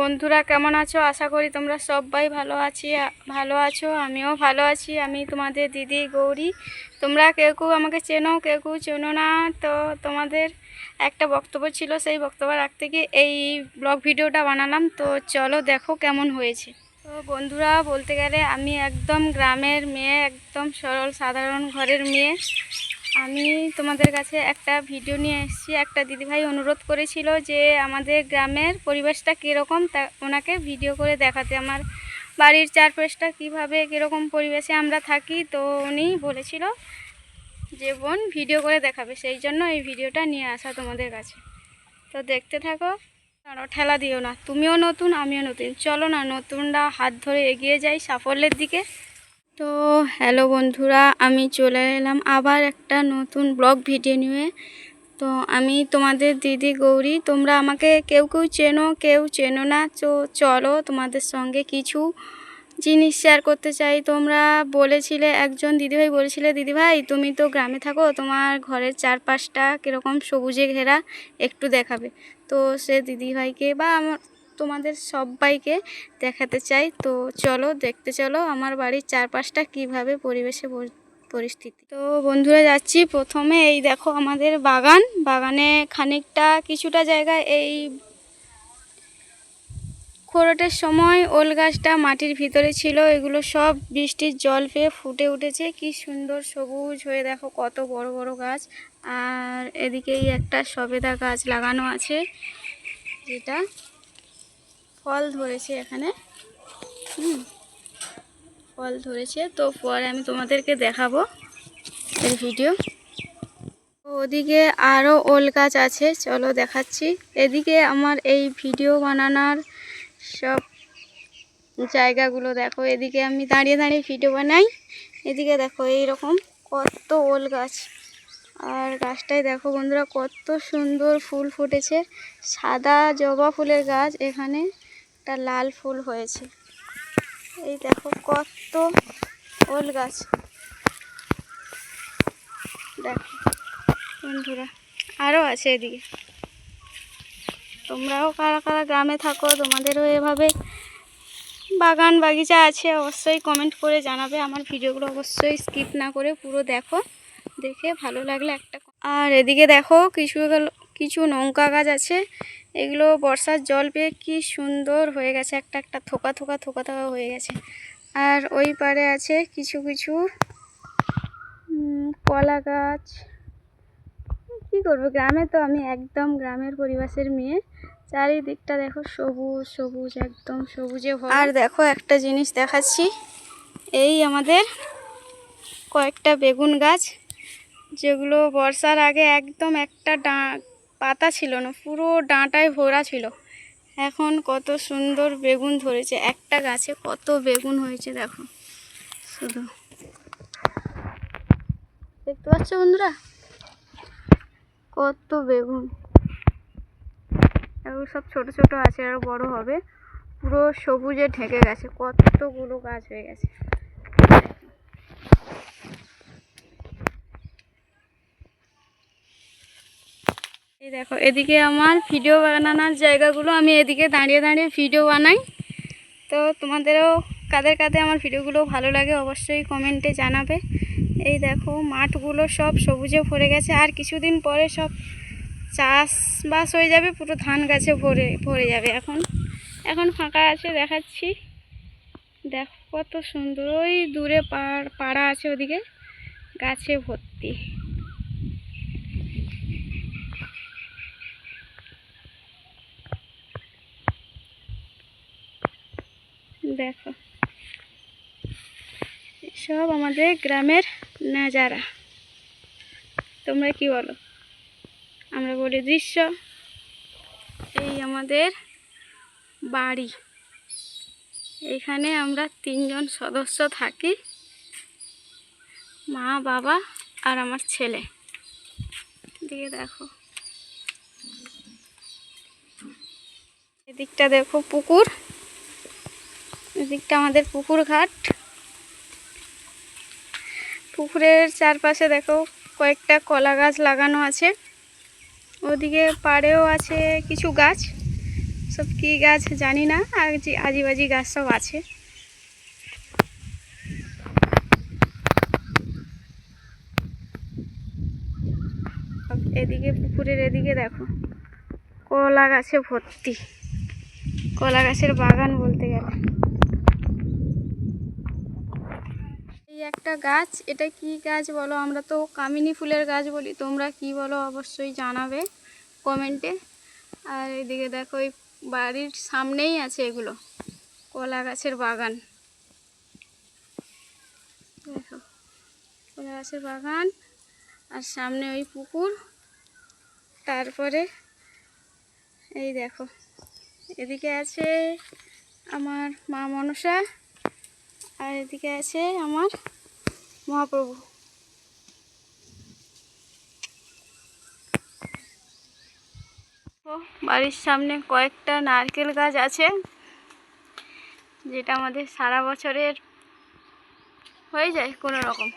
বন্ধুরা, কেমন আছো? আশা করি তোমরা সবাই ভালো আছি, ভালো আছো, আমিও ভালো আছি। আমি তোমাদের দিদি গৌরী। তোমরা কেউ কেউ আমাকে চেনো, কেউ কেউ চেনো না। তো তোমাদের একটা বক্তব্য ছিল, সেই বক্তব্য রাখতে গিয়ে এই ব্লগ ভিডিওটা বানালাম। তো চলো দেখো কেমন হয়েছে। তো বন্ধুরা, বলতে গেলে আমি একদম গ্রামের মেয়ে, একদম সরল সাধারণ ঘরের মেয়ে। আমি তোমাদের কাছে একটা ভিডিও নিয়ে এসেছি। একটা দিদিভাই অনুরোধ করেছিল যে আমাদের গ্রামের পরিবেশটা কীরকম, তা ওনাকে ভিডিও করে দেখাতে। আমার বাড়ির চারপাশটা কীভাবে, কীরকম পরিবেশে আমরা থাকি, তো উনি বলেছিল যে বোন ভিডিও করে দেখাবে। সেই জন্য এই ভিডিওটা নিয়ে আসা তোমাদের কাছে। তো দেখতে থাকো। আর ঠেলা দিও না। তুমিও নতুন, আমিও নতুন। চলো না, নতুনরা হাত ধরে এগিয়ে যাই সাফল্যের দিকে। তো হ্যালো বন্ধুরা, আমি চলে এলাম আবার একটা নতুন ব্লগ ভিডিও নিয়ে। তো আমি তোমাদের দিদি গৌরী, তোমরা আমাকে কেউ কেউ চেনো কেউ চেনো না, তো চলো তোমাদের সঙ্গে কিছু জিনিস শেয়ার করতে চাই। তোমরা বলেছিলে, একজন দিদিভাই বলেছিলে, দিদিভাই, তুমি তো গ্রামে থাকো, তোমার ঘরের চারপাশটা কীরকম সবুজে ঘেরা, একটু দেখাবে। তো সে দিদিভাইকে বা আমার তোমাদের সবাইকে দেখাতে চাই। তো চলো, দেখতে চলো আমার বাড়ির চারপাশটা কীভাবে পরিবেশে পরিস্থিতি। তো বন্ধুরা, যাচ্ছি প্রথমে। এই দেখো আমাদের বাগান। বাগানে খানিকটা কিছুটা জায়গায় এই খোরটের সময় ওল গাছটা মাটির ভিতরে ছিল। এগুলো সব বৃষ্টির জল পেয়ে ফুটে উঠেছে। কি সুন্দর সবুজ হয়ে দেখো কত বড় বড় গাছ। আর এদিকেই একটা সবেদা গাছ লাগানো আছে, যেটা ফল ধরেছে এখানে। হুম। ফল ধরেছে। তো পরে আমি তোমাদেরকে দেখাবো এর ভিডিও। ওদিকে আরও ওল গাছ আছে। চলো দেখাচ্ছি। এদিকে আমার এই ভিডিও বানানোর সব জায়গাগুলো দেখো। এদিকে আমি দাঁড়িয়ে দাঁড়িয়ে ভিডিও বানাই। এদিকে দেখো এই রকম কত ওল গাছ। আর গাছটায় দেখো বন্ধুরা কত সুন্দর ফুল ফুটেছে। সাদা জবা ফুলের গাছ এখানে। একটা লাল ফুল হয়েছে। এই দেখো কত ওল গাছ। দেখো বন্ধুরা আরও আছে এদিকে। তোমরাও কারা কারা গ্রামে থাকো, তোমাদেরও এভাবে বাগান বাগিচা আছে, অবশ্যই কমেন্ট করে জানাবে। আমার ভিডিওগুলো অবশ্যই স্কিপ না করে পুরো দেখো, দেখে ভালো লাগলে একটা আর এদিকে দেখো কিছু কিছু লঙ্কা গাছ আছে। এগুলো বর্ষার জল পেয়ে কি সুন্দর হয়ে গেছে। একটা একটা থোকা থোকা থোকা থোকা হয়ে গেছে। আর ওই পারে আছে কিছু কিছু কলা গাছ। কি করব? গ্রামে তো আমি একদম গ্রামের পরিবেশের মেয়ে। চারিদিকটা দেখো সবুজ সবুজ, একদম সবুজে আর দেখো একটা জিনিস দেখাচ্ছি। এই আমাদের কয়েকটা বেগুন গাছ, যেগুলো বর্ষার আগে একদম একটা ডা পাতা ছিল না, পুরো ডাঁটায় ভরা ছিল। এখন কত সুন্দর বেগুন ধরেছে। একটা গাছে কত বেগুন হয়েছে, দেখো। শুধু। দেখতে পাচ্ছ বন্ধুরা? কত বেগুন। এগুলো সব ছোট ছোট আছে আরও বড় হবে। পুরো সবুজে ঢেকে গেছে। কতগুলো গাছ হয়ে গেছে। এই দেখো, এদিকে আমার ভিডিও বানানোর জায়গাগুলো আমি এদিকে দাঁড়িয়ে দাঁড়িয়ে ভিডিও বানাই। তো তোমাদেরও কাদের কাদের আমার ভিডিওগুলো ভালো লাগে অবশ্যই কমেন্টে জানাবে। এই দেখো, মাঠগুলো সব সবুজে ভরে গেছে, আর কিছুদিন পরে সব চাষবাস হয়ে যাবে, পুরো ধান গাছে ভরে ভরে যাবে এখন। এখন ফাঁকা আছে, দেখাচ্ছি। দেখো কত সুন্দর, ওই দূরে পাড়, পাড়া আছে ওদিকে, গাছে ভর্তি। দেখো। সব আমাদের গ্রামের নাজারা। তোমরা কি বলো? আমরা বলি দৃশ্য। এই আমাদের বাড়ি। এখানে আমরা তিনজন সদস্য থাকি। মা, বাবা আর আমার ছেলে। দিকে দেখো। এদিকটা দেখো পুকুর। এদিকটা আমাদের পুকুর ঘাট পুকুরের চারপাশে দেখো কয়েকটা কলা গাছ লাগানো আছে। ওদিকে পাড়েও আছে কিছু গাছ। সব কি গাছ জানি না, আর যে আজিবাজি গাছ সব আছে। এদিকে পুকুরের এদিকে দেখো কলা গাছে ভর্তি। কলা গাছের বাগান বলতে গেলে। এই একটা গাছ, এটা কি গাছ বলো? আমরা তো কামিনী ফুলের গাছ বলি, তোমরা কি বলো অবশ্যই জানাবে কমেন্টে। আর এদিকে দেখো, এই বাড়ির সামনেই আছে এগুলো, কলা গাছের বাগান। দেখো, কলা গাছের বাগান, আর সামনে ওই পুকুর, তারপরে এই দেখো, এদিকে আছে আমার মা মনসা। আর এদিকে আছে আমার মহাপ্রভু। বাড়ির সামনে কয়েকটা নারকেল গাছ আছে, যেটা আমাদের সারা বছরের হয়ে যায় কোনো রকম